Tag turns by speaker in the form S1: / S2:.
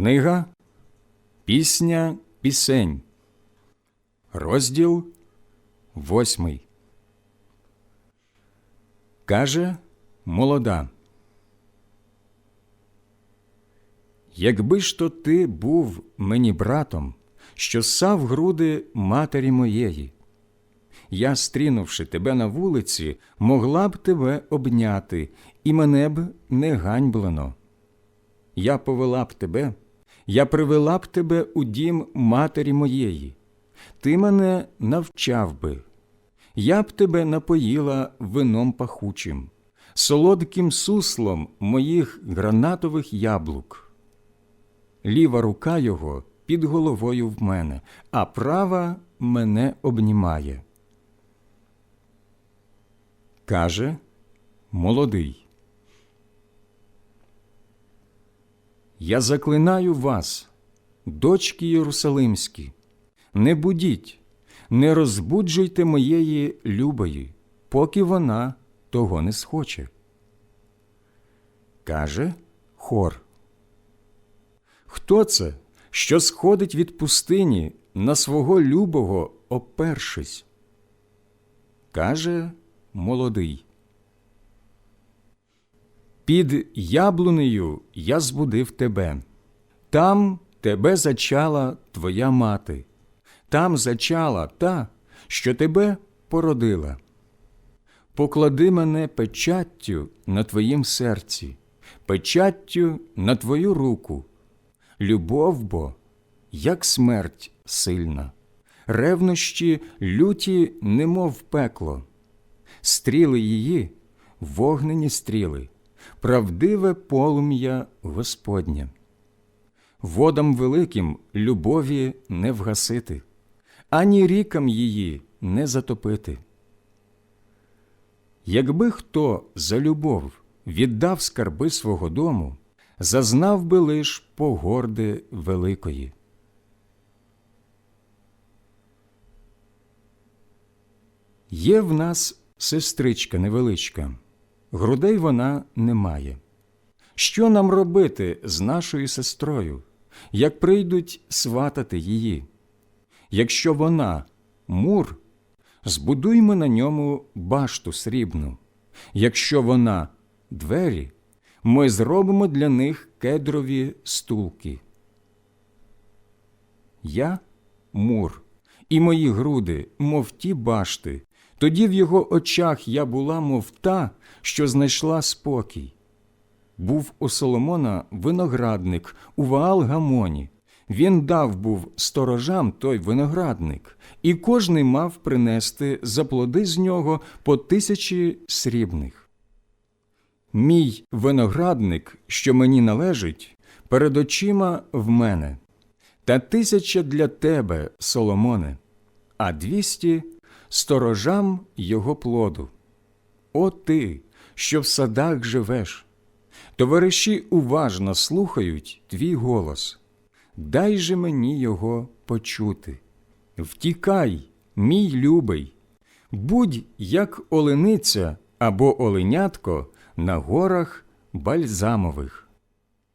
S1: Книга Пісня Пісень, розділ восьмий. Каже молода. Якби ж то ти був мені братом, що сав груди матері моєї, я, стрінувши тебе на вулиці, могла б тебе обняти, і мене б не ганьблено. Я повела б тебе, я привела б тебе у дім матері моєї, ти мене навчав би, я б тебе напоїла вином пахучим, солодким суслом моїх гранатових яблук. Ліва рука його під головою в мене, а права мене обнімає. Каже молодий. Я заклинаю вас, дочки Єрусалимські, не будіть, не розбуджуйте моєї любої, поки вона того не схоче. Каже хор. Хто це, що сходить від пустині на свого любого опершись? Каже молодий. Під яблунею я збудив тебе, там тебе зачала твоя мати, там зачала та, що тебе породила. Поклади мене печаттю на твоїм серці, печаттю на твою руку. Любов бо, як смерть сильна, ревнощі люті, немов пекло, стріли її, вогнені стріли, правдиве полум'я Господнє. Водам великим любові не вгасити, ані рікам її не затопити. Якби хто за любов віддав скарби свого дому, зазнав би лиш погорди великої. Є в нас сестричка невеличка, грудей вона не має. Що нам робити з нашою сестрою, як прийдуть сватати її? Якщо вона мур, збудуймо на ньому башту срібну, якщо вона двері, ми зробимо для них кедрові стулки. Я мур, і мої груди, мов ті башти, тоді в його очах я була, мов та, що знайшла спокій. Був у Соломона виноградник у Ваал-Гамоні. Він дав був сторожам той виноградник, і кожний мав принести за плоди з нього по тисячі срібних. Мій виноградник, що мені належить, перед очима в мене, та тисяча для тебе, Соломоне, а двісті сторожам його плоду. О ти, що в садах живеш, товариші уважно слухають твій голос. Дай же мені його почути. Втікай, мій любий, будь як олениця або оленятко на горах бальзамових.